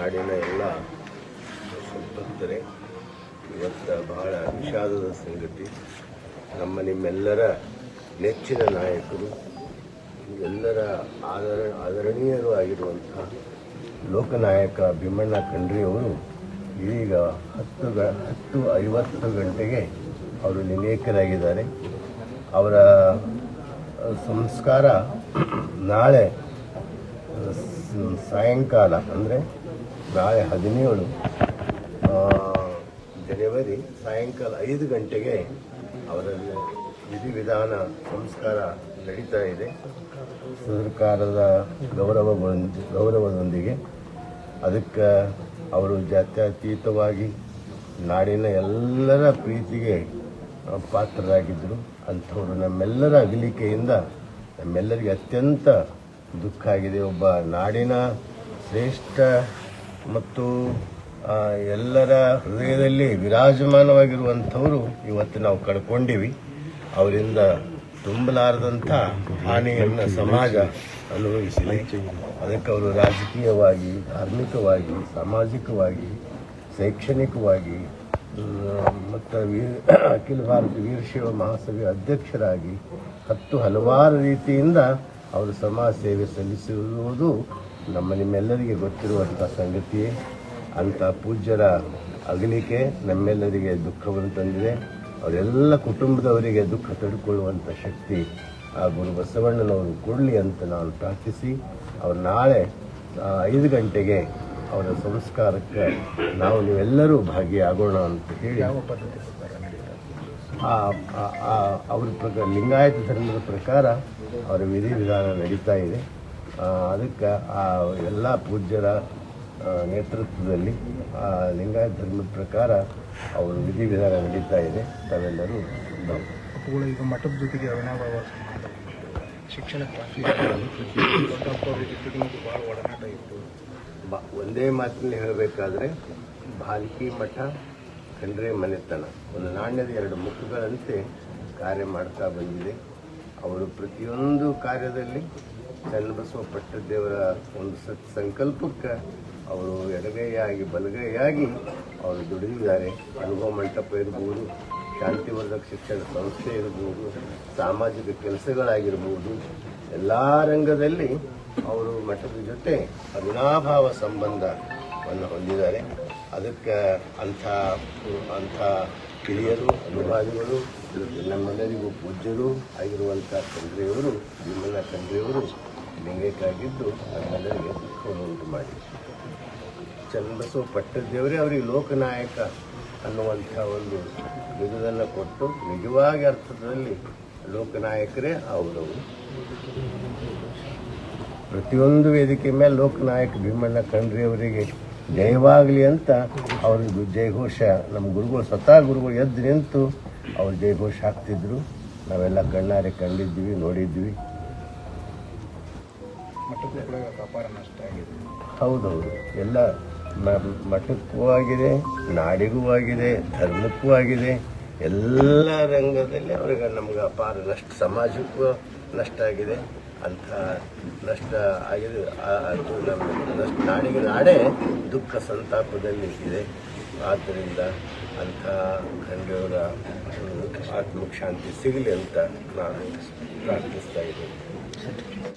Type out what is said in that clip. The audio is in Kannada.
ನಾಡಿನ ಎಲ್ಲ ಭಕ್ತರೆ, ಇವತ್ತು ಬಹಳ ವಿಷಾದದ ಸಂಗತಿ. ನಮ್ಮ ನಿಮ್ಮೆಲ್ಲರ ನೆಚ್ಚಿನ ನಾಯಕರು, ಎಲ್ಲರ ಆದರ, ಆದರಣೀಯರು ಆಗಿರುವಂತಹ ಲೋಕನಾಯಕ ಭೀಮಣ್ಣ ಖಂಡ್ರಿಯವರು ಇದೀಗ ಹತ್ತು ಗ, ಹತ್ತು ಐವತ್ತು ಗಂಟೆಗೆ ಅವರು ನಿಲೇಖರಾಗಿದ್ದಾರೆ ಅವರ ಸಂಸ್ಕಾರ ನಾಳೆ ಸಾಯಂಕಾಲ ಅಂದರೆ ನಾಳೆ ಹದಿನೇಳು ಜನವರಿ ಸಾಯಂಕಾಲ ಐದು ಗಂಟೆಗೆ ಅವರ ವಿಧಿವಿಧಾನ ಸಂಸ್ಕಾರ ನಡೀತಾ ಇದೆ. ಸರ್ಕಾರದ ಗೌರವ ಗೌರವದೊಂದಿಗೆ ಅದಕ್ಕೆ ಅವರು ಜಾತ್ಯತೀತವಾಗಿ ನಾಡಿನ ಎಲ್ಲರ ಪ್ರೀತಿಗೆ ಪಾತ್ರರಾಗಿದ್ದರು. ಅಂಥವರು ನಮ್ಮೆಲ್ಲರ ಅಗಲಿಕೆಯಿಂದ ನಮ್ಮೆಲ್ಲರಿಗೆ ಅತ್ಯಂತ ದುಃಖ ಆಗಿದೆ. ಒಬ್ಬ ನಾಡಿನ ಶ್ರೇಷ್ಠ ಮತ್ತು ಎಲ್ಲರ ಹೃದಯದಲ್ಲಿ ವಿರಾಜಮಾನವಾಗಿರುವಂಥವರು ಇವತ್ತು ನಾವು ಕಳ್ಕೊಂಡಿವಿ ಅವರಿಂದ ತುಂಬಲಾರದಂಥ ಹಾನಿಯನ್ನು ಸಮಾಜ ಅನುಭವಿಸಿದೆ. ಅದಕ್ಕೆ ಅವರು ರಾಜಕೀಯವಾಗಿ, ಧಾರ್ಮಿಕವಾಗಿ, ಸಾಮಾಜಿಕವಾಗಿ, ಶೈಕ್ಷಣಿಕವಾಗಿ ಮತ್ತು ವೀರ್, ಅಖಿಲ ಭಾರತ ವೀರಶೈವ ಮಹಾಸಭೆಯ ಅಧ್ಯಕ್ಷರಾಗಿ ಹತ್ತು ಹಲವಾರು ರೀತಿಯಿಂದ ಅವರು ಸಮಾಜ ಸೇವೆ ಸಲ್ಲಿಸಿರುವುದು ನಮ್ಮ ನಿಮ್ಮೆಲ್ಲರಿಗೆ ಗೊತ್ತಿರುವಂಥ ಸಂಗತಿ ಅಂಥ ಪೂಜ್ಯರ ಅಗಲಿಕೆ ನಮ್ಮೆಲ್ಲರಿಗೆ ದುಃಖವನ್ನು ತಂದಿದೆ. ಅವರೆಲ್ಲ ಕುಟುಂಬದವರಿಗೆ ದುಃಖ ತಡ್ಕೊಳ್ಳುವಂಥ ಶಕ್ತಿ ಆ ಗುರು ಬಸವಣ್ಣನವರು ಕೊಡಲಿ ಅಂತ ನಾನು ಪ್ರಾರ್ಥಿಸಿ ಅವರು ನಾಳೆ ಐದು ಗಂಟೆಗೆ ಅವರ ಸಂಸ್ಕಾರಕ್ಕೆ ನಾವು ನೀವೆಲ್ಲರೂ ಭಾಗಿಯಾಗೋಣ ಅಂತ ಹೇಳಿ ಆ ಪದ್ಧತಿ ಆ- ಅವ್ರ ಪ್ರಕಾರ ಲಿಂಗಾಯತ ಧರ್ಮದ ಪ್ರಕಾರ ಅವರ ವಿಧಿ ವಿಧಾನ ನಡೀತಾ ಇದೆ. ಅದಕ್ಕೆ ಆ ಎಲ್ಲ ಪೂಜ್ಯರ ನೇತೃತ್ವದಲ್ಲಿ ಆ ಲಿಂಗಾಯತ ಧರ್ಮದ ಪ್ರಕಾರ ಅವರು ವಿಧಿವಿಧಾನ ನಡೀತಾ ಇದೆ ತಾವೆಲ್ಲರೂ ಈಗ ಮಠದ ಜೊತೆಗೆ ಅವಿನಾಭಾವ ಶಿಕ್ಷಣ ಭಾಳ ಒಡನಾಟ ಇತ್ತು. ಬಾ ಒಂದೇ ಮಾತಿನಲ್ಲಿ ಹೇಳಬೇಕಾದ್ರೆ ಭಾಲ್ಕಿ ಮಠ ಕಂಡ್ರೆ ಮನೆತನ. ಒಂದು ನಾಣ್ಯದ ಎರಡು ಮುಖಗಳಂತೆ ಕಾರ್ಯ ಮಾಡ್ತಾ ಬಂದಿದೆ. ಅವರು ಪ್ರತಿಯೊಂದು ಕಾರ್ಯದಲ್ಲಿ ಚನ್ನಬಸವ ಪಟ್ಟದೇವರ ಒಂದು ಸತ್ ಸಂಕಲ್ಪಕ್ಕೆ ಅವರು ಎಡಗೈಯಾಗಿ, ಬಲಗೈಯಾಗಿ ಅವರು ದುಡಿದಿದ್ದಾರೆ. ಅನುಭವ ಮಂಟಪ ಇರ್ಬೋದು, ಶಾಂತಿವರ್ಧಕ ಶಿಕ್ಷಣ ಸಂಸ್ಥೆ ಇರ್ಬೋದು, ಸಾಮಾಜಿಕ ಕೆಲಸಗಳಾಗಿರ್ಬೋದು, ಎಲ್ಲ ರಂಗದಲ್ಲಿ ಅವರು ಮಠದ ಜೊತೆ ಅವಿನಾಭಾವ ಸಂಬಂಧವನ್ನು ಹೊಂದಿದ್ದಾರೆ. ಅದಕ್ಕೆ ಅಂಥ ಅಂಥ ಹಿರಿಯರು ಅನುಭಾವಿಗಳು ನಮ್ಮೆಲ್ಲರಿಗೂ ಪೂಜ್ಯರು ಆಗಿರುವಂಥ ಖಂಡ್ರೆಯವರು ಭೀಮಣ್ಣ ಖಂಡ್ರೆಯವರು ನಮ್ಮೆಲ್ಲರಿಗೆ ದುಃಖವನ್ನು ಉಂಟು ಮಾಡಿ. ಚನ್ನಬಸವ ಪಟ್ಟದೇವರೇ ಅವರಿಗೆ ಲೋಕನಾಯಕ ಅನ್ನುವಂಥ ಒಂದು ಬಿರುದನ್ನು ಕೊಟ್ಟು ನಿಜವಾಗಿ ಅರ್ಥದಲ್ಲಿ ಲೋಕನಾಯಕರೇ ಅವರವರು. ಪ್ರತಿಯೊಂದು ವೇದಿಕೆ ಮೇಲೆ ಲೋಕನಾಯಕ ಭೀಮಣ್ಣ ಖಂಡ್ರಿ ಅವರಿಗೆ ಜಯವಾಗಲಿ ಅಂತ ಅವ್ರಿಗೆ ಜಯಘೋಷ. ನಮ್ಮ ಗುರುಗಳು ಸ್ವತಃ ಗುರುಗಳು ಎದ್ದು ನಿಂತು ಅವ್ರು ಜಯಘೋಷ ಹಾಕ್ತಿದ್ರು. ನಾವೆಲ್ಲ ಕಣ್ಣಾರೆ ಕಂಡಿದ್ವಿ ನೋಡಿದ್ವಿ ವ್ಯಾಪಾರ ನಷ್ಟ ಆಗಿದೆ. ಹೌದೌದು. ಎಲ್ಲ ಮಠಕ್ಕೂ ಆಗಿದೆ, ನಾಡಿಗೂ ಆಗಿದೆ, ಧರ್ಮಕ್ಕೂ ಆಗಿದೆ. ಎಲ್ಲ ರಂಗದಲ್ಲಿ ಅವ್ರಿಗೆ ನಮ್ಗೆ ಅಪಾರ ನಷ್ಟ, ಸಮಾಜಕ್ಕೂ ನಷ್ಟ ಆಗಿದೆ. ಅಂಥ ನಷ್ಟ ಆಗಿದೆ. ಅದು ನಮ್ಮ ನಾಡಿಗೆ ನಾಡೇ ದುಃಖ ಸಂತಾಪದಲ್ಲಿ ಇದೆ. ಆದ್ದರಿಂದ ಅಂಥ ಖಂಡಿಯವರ ಆತ್ಮಕ್ಕೆ ಶಾಂತಿ ಸಿಗಲಿ ಅಂತ ನಾನು ಪ್ರಾರ್ಥಿಸ್ತಾ ಇದ್ದೀನಿ.